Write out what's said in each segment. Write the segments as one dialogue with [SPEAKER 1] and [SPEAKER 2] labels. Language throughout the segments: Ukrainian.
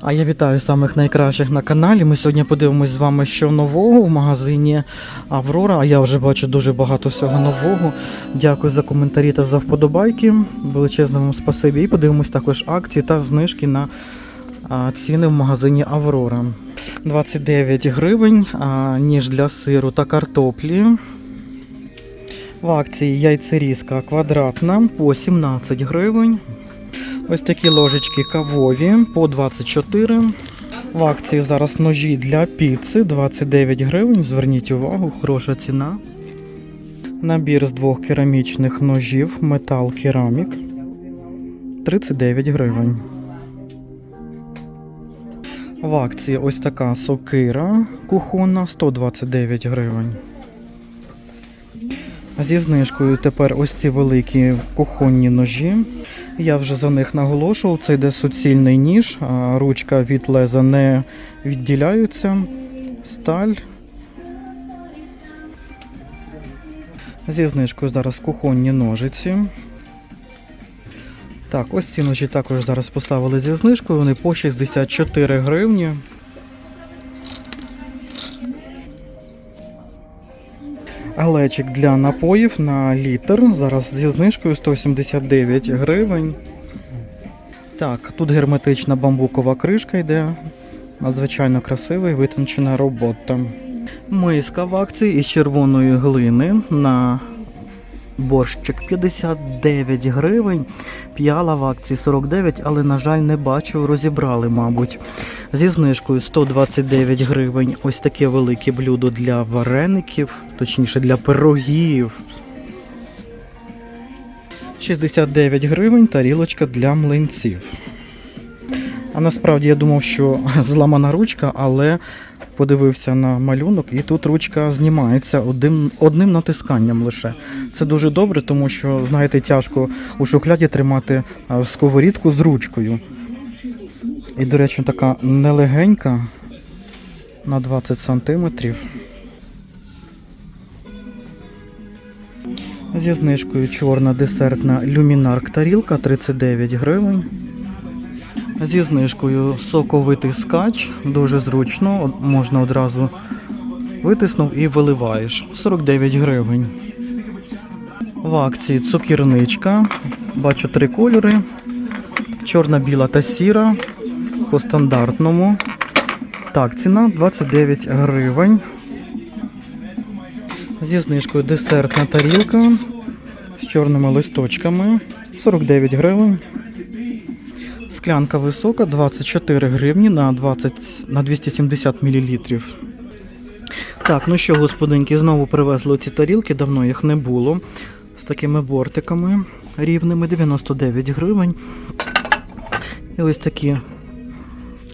[SPEAKER 1] А я вітаю самих найкращих на каналі. Ми сьогодні подивимось з вами, що нового в магазині Аврора. А я вже бачу дуже багато всього нового. Дякую за коментарі та за вподобайки. Величезне вам спасибі. І подивимось також акції та знижки на ціни в магазині Аврора. 29 гривень, ніж для сиру та картоплі. В акції яйцерізка квадратна по 17 гривень. Ось такі ложечки кавові по 24. В акції зараз ножі для піци 29 гривень. Зверніть увагу, хороша ціна. Набір з двох керамічних ножів метал керамік 39 гривень. В акції ось така сокира кухонна 129 гривень. Зі знижкою тепер ось ці великі кухонні ножі. Я вже за них наголошував. Це йде суцільний ніж, а ручка від леза не відділяються. Сталь. Зі знижкою зараз кухонні ножиці. Так, ось ці ножі також зараз поставили зі знижкою. Вони по 64 гривні. Глечик для напоїв на літр. Зараз зі знижкою 179 гривень. Так, тут герметична бамбукова кришка йде. Надзвичайно красива і витончена робота. Миска в акції із червоної глини на борщик 59 гривень. П'яла в акції 49, але, на жаль, не бачу, розібрали, мабуть. Зі знижкою 129 гривень. Ось таке велике блюдо для вареників, точніше для пирогів. 69 гривень тарілочка для млинців. А насправді я думав, що зламана ручка, але подивився на малюнок, і тут ручка знімається одним, одним натисканням лише. Це дуже добре, тому що, знаєте, тяжко у шухляді тримати а, сковорідку з ручкою. І, до речі, така нелегенька на 20 сантиметрів. Зі знижкою чорна десертна люмінарк тарілка 39 гривень. Зі знижкою соковитий скач, дуже зручно, можна одразу витиснув і виливаєш. 49 гривень. В акції цукірничка. Бачу три кольори: чорна, біла та сіра. По стандартному. Так, ціна 29 гривень. Зі знижкою десертна тарілка з чорними листочками 49 гривень. Склянка висока 24 гривні на 20, на 270 мл. Так, ну що, господинки, знову привезли ці тарілки, давно їх не було. З такими бортиками рівними 99 гривень. І ось такі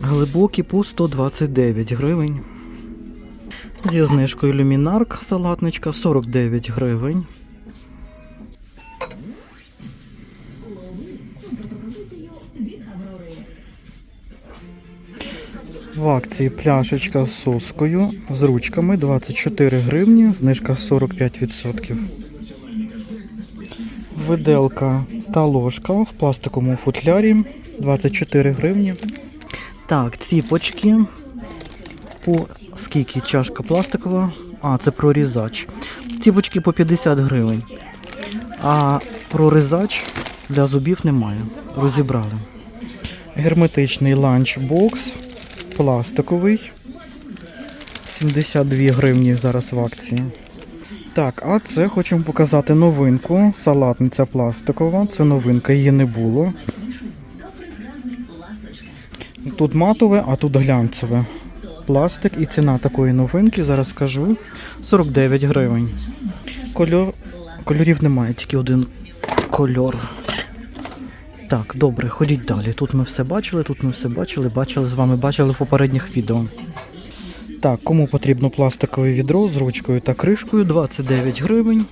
[SPEAKER 1] глибокі по 129 гривень. Зі знижкою люмінарк салатничка 49 гривень. В акції пляшечка з соскою з ручками 24 гривні, знижка 45%. Виделка та ложка в пластиковому футлярі 24 гривні. Так, ціпочки. По скільки чашка пластикова? А, це прорізач. Ціпочки по 50 гривень. А прорізач для зубів немає. Розібрали. Герметичний ланчбокс пластиковий. 72 гривні зараз в акції. Так, а це хочемо показати новинку. Салатниця пластикова. Це новинка, її не було. Тут матове, а тут глянцеве. Пластик і ціна такої новинки, зараз скажу, 49 гривень. Кольор... Кольорів немає, тільки один кольор. Так, добре, ходіть далі. Тут ми все бачили, тут ми все бачили, бачили з вами, бачили в попередніх відео. Так, кому потрібно пластикове відро з ручкою та кришкою 29 гривень.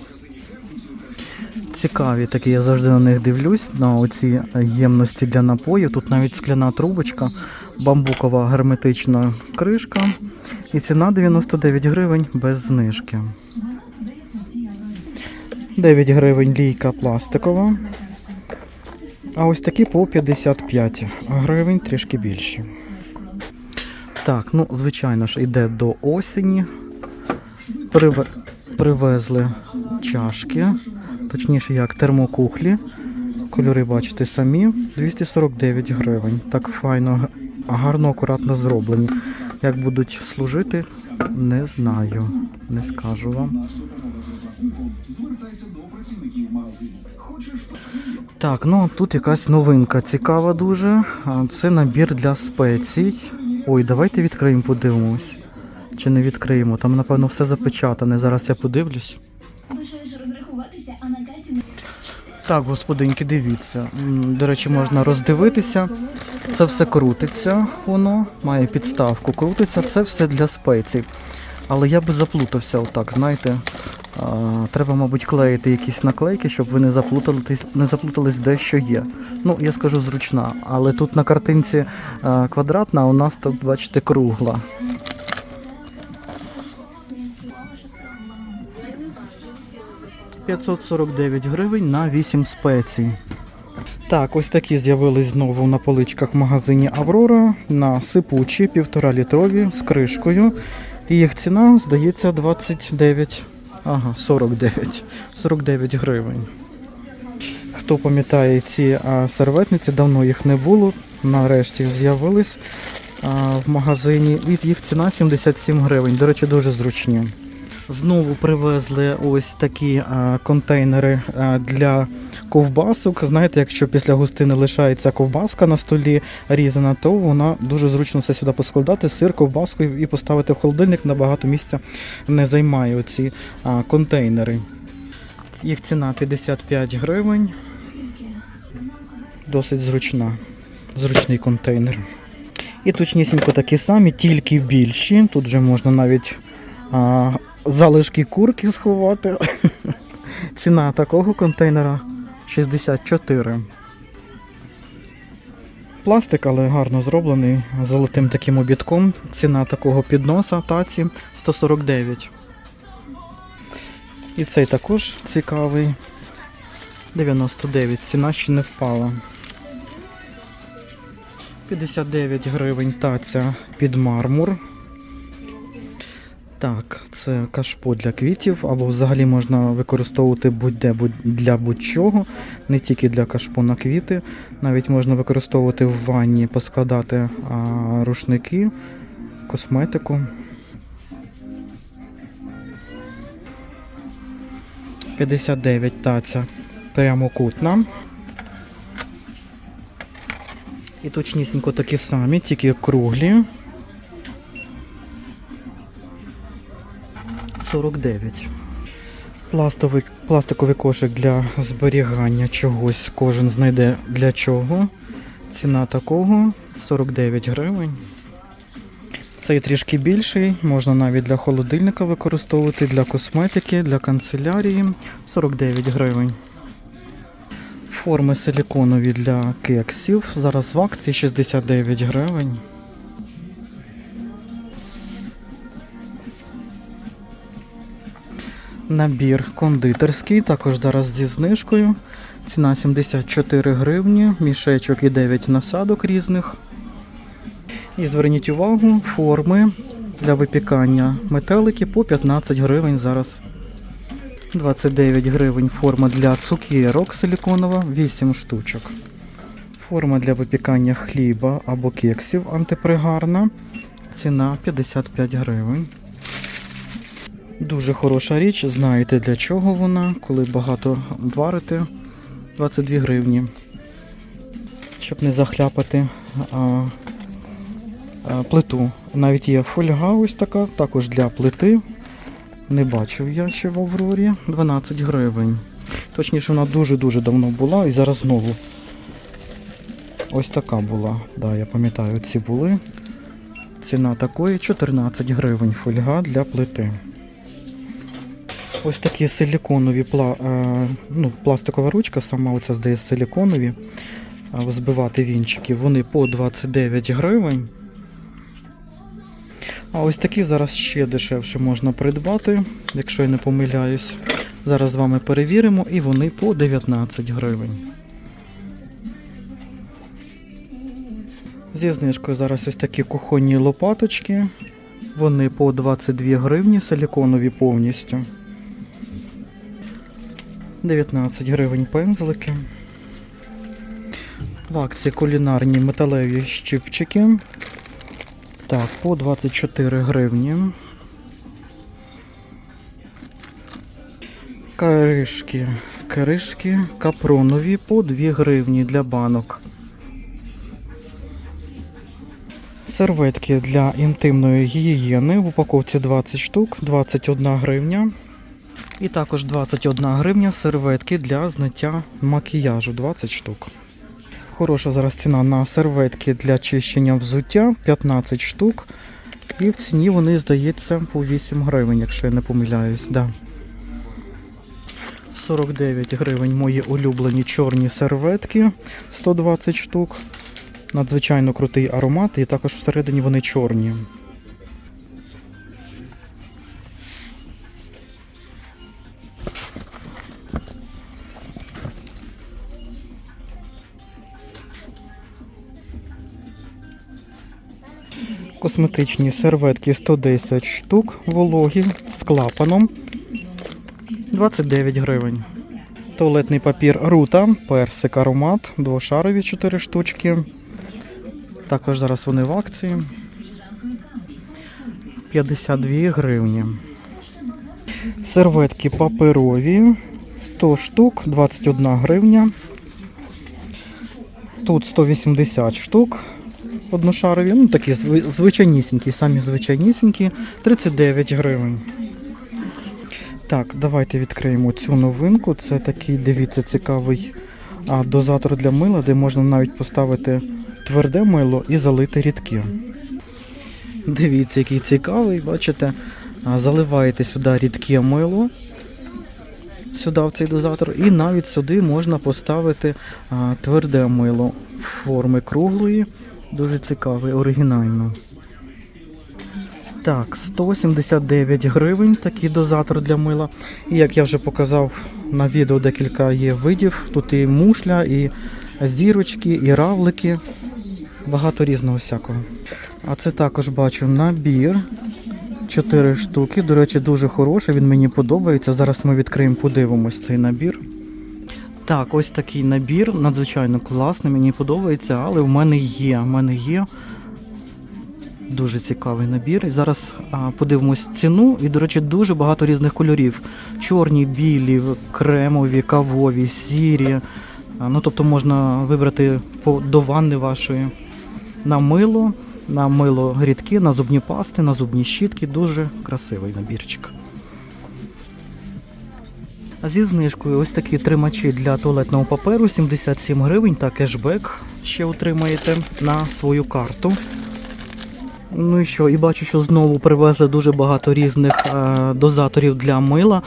[SPEAKER 1] Цікаві такі, я завжди на них дивлюсь, на оці ємності для напою. Тут навіть скляна трубочка, бамбукова герметична кришка. І ціна 99 гривень без знижки. 9 гривень лійка пластикова. А ось такі по 55 гривень трішки більші. Так, ну, звичайно ж, йде до осені. Приве... Привезли чашки, точніше як термокухлі. Кольори бачите самі. 249 гривень. Так файно, гарно, акуратно зроблені. Як будуть служити, не знаю. Не скажу вам. Так, ну тут якась новинка цікава дуже. Це набір для спецій. Ой, давайте відкриємо, подивимось. Чи не відкриємо? Там, напевно, все запечатане. Зараз я подивлюсь.
[SPEAKER 2] А
[SPEAKER 1] Так, господинки, дивіться. До речі, можна роздивитися. Це все крутиться, воно має підставку, крутиться, це все для спецій. Але я би заплутався отак, знаєте. Треба, мабуть, клеїти якісь наклейки, щоб ви не заплутались, не заплутались де що є. Ну, я скажу зручна, але тут на картинці квадратна, а у нас тут, бачите, кругла. 549 гривень на 8 спецій. Так, ось такі з'явились знову на поличках в магазині Аврора на сипучі, півтора літрові з кришкою. І їх ціна, здається, 29, ага, 49, 49 гривень. Хто пам'ятає ці а, серветниці, давно їх не було. Нарешті з'явились в магазині. І їх ціна 77 гривень. До речі, дуже зручні. Знову привезли ось такі а, контейнери а, для ковбасок. Знаєте, якщо після гостини лишається ковбаска на столі різана, то вона дуже зручно все сюди поскладати, сир, ковбаску і поставити в холодильник. Набагато місця не займає оці а, контейнери. Їх ціна 55 гривень. Досить зручна. Зручний контейнер. І точнісінько такі самі, тільки більші. Тут вже можна навіть а, залишки курки сховати. Ціна такого контейнера 64. Пластик, але гарно зроблений, золотим таким обідком. Ціна такого підноса таці 149. І цей також цікавий. 99. Ціна ще не впала. 59 гривень таця під мармур. Так, це кашпо для квітів, або взагалі можна використовувати будь-де будь- для будь-чого, не тільки для кашпо на квіти. Навіть можна використовувати в ванні, поскладати а, рушники, косметику. П'ятдесят дев'ять таця прямокутна. І точнісінько такі самі, тільки круглі. 49. Пластовий, пластиковий кошик для зберігання чогось. Кожен знайде для чого. Ціна такого 49 гривень. Цей трішки більший, можна навіть для холодильника використовувати, для косметики, для канцелярії 49 гривень. Форми силіконові для кексів. Зараз в акції 69 гривень. Набір кондитерський, також зараз зі знижкою. Ціна 74 гривні, мішечок і 9 насадок різних. І зверніть увагу, форми для випікання метелики по 15 гривень зараз. 29 гривень форма для цукерок силіконова, 8 штучок. Форма для випікання хліба або кексів антипригарна. Ціна 55 гривень. Дуже хороша річ, знаєте для чого вона, коли багато варите 22 гривні. Щоб не захляпати а, а, плиту. Навіть є фольга ось така, також для плити. Не бачив я ще в Аврорі. 12 гривень. Точніше, вона дуже-дуже давно була і зараз знову. Ось така була. Да, я пам'ятаю, ці були. Ціна такої 14 гривень фольга для плити. Ось такі силіконові пла, е, ну, пластикова ручка, сама оця здається силіконові. Взбивати вінчики. Вони по 29 гривень. А ось такі зараз ще дешевше можна придбати, якщо я не помиляюсь. Зараз з вами перевіримо, і вони по 19 гривень. Зі знижкою зараз ось такі кухонні лопаточки. Вони по 22 гривні, силіконові повністю. 19 гривень пензлики. В акції кулінарні металеві щипчики. Так, по 24 гривні. Кришки. Кришки капронові по 2 гривні для банок. Серветки для інтимної гігієни в упаковці 20 штук, 21 гривня. І також 21 гривня серветки для зняття макіяжу 20 штук. Хороша зараз ціна на серветки для чищення взуття 15 штук. І в ціні вони, здається, по 8 гривень, якщо я не помиляюсь. Да. 49 гривень мої улюблені чорні серветки 120 штук. Надзвичайно крутий аромат, і також всередині вони чорні. Косметичні серветки 110 штук, вологі з клапаном 29 гривень. Туалетний папір Рута, персик аромат, двошарові 4 штучки. Також зараз вони в акції. 52 гривні. Серветки паперові 100 штук, 21 гривня. Тут 180 штук одношарові, ну такі звичайнісінькі, самі звичайнісінькі, 39 гривень. Так, давайте відкриємо цю новинку. Це такий, дивіться, цікавий дозатор для мила, де можна навіть поставити тверде мило і залити рідке. Дивіться, який цікавий, бачите, заливаєте сюди рідке мило, сюди в цей дозатор, і навіть сюди можна поставити тверде мило форми круглої. Дуже цікавий, оригінально. Так, 179 гривень такий дозатор для мила. І як я вже показав на відео, декілька є видів. Тут і мушля, і зірочки, і равлики. Багато різного всякого. А це також бачу набір. 4 штуки. До речі, дуже хороший, він мені подобається. Зараз ми відкриємо, подивимось цей набір. Так, ось такий набір, надзвичайно класний, мені подобається, але в мене є. В мене є Дуже цікавий набір. І зараз а, подивимось ціну. І, до речі, дуже багато різних кольорів: чорні, білі, кремові, кавові, сірі. А, ну, тобто можна вибрати по, до ванни вашої на мило, на мило рідки, на зубні пасти, на зубні щітки. Дуже красивий набірчик. Зі знижкою ось такі тримачі для туалетного паперу 77 гривень та кешбек ще отримаєте на свою карту. Ну і що, і бачу, що знову привезли дуже багато різних е, дозаторів для мила.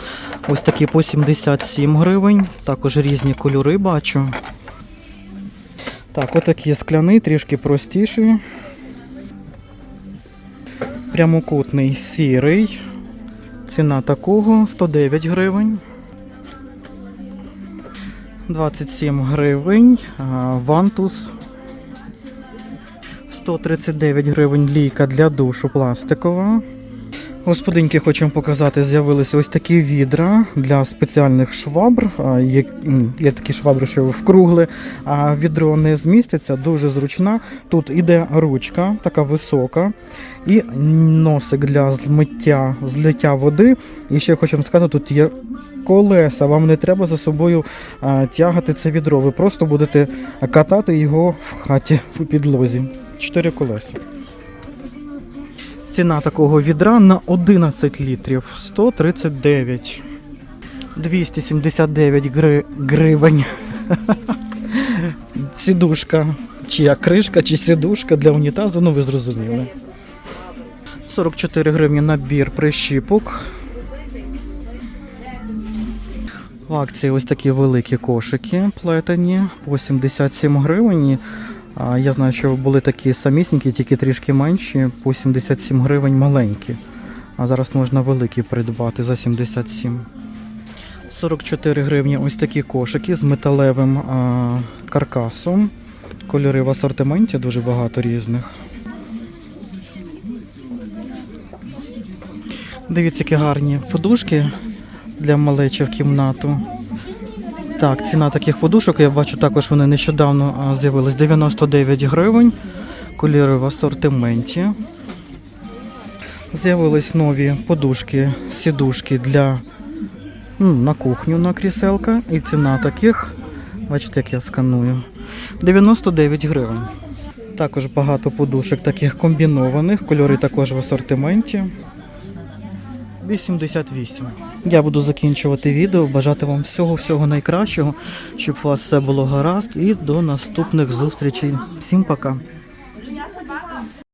[SPEAKER 1] Ось такі по 77 гривень. Також різні кольори бачу. Так, отакий скляний, трішки простіший. Прямокутний сірий. Ціна такого 109 гривень. 27 гривень. Вантус 139 гривень лійка для душу пластикова. Господинки, хочу вам показати, з'явилися ось такі відра для спеціальних швабр. Є, є такі швабри, що вкругли, а відро не зміститься, дуже зручна. Тут іде ручка, така висока, і носик для змиття, злиття води. І ще хочу вам сказати, тут є колеса. Вам не треба за собою а, тягати це відро. Ви просто будете катати його в хаті по підлозі. Чотири колеса. Ціна такого відра на 11 літрів 139. 279 гри... гривень. Сідушка. Чи кришка, чи сідушка для унітазу, ну ви зрозуміли. 44 гривні набір прищіпок. В акції ось такі великі кошики плетені по 77 гривень. Я знаю, що були такі самісінькі, тільки трішки менші, по 77 гривень маленькі. А зараз можна великі придбати за 77. 44 гривні ось такі кошики з металевим а, каркасом. Кольори в асортименті дуже багато різних. Дивіться, які гарні подушки для малечі в кімнату. Так, ціна таких подушок, я бачу, також вони нещодавно з'явились 99 гривень. Кольори в асортименті. З'явились нові подушки, сідушки для ну, на кухню на кріселка. І ціна таких, бачите, як я сканую, 99 гривень. Також багато подушок таких комбінованих, кольори також в асортименті. 88. Я буду закінчувати відео. Бажати вам всього-всього найкращого, щоб у вас все було гаразд. І до наступних зустрічей. Всім пока.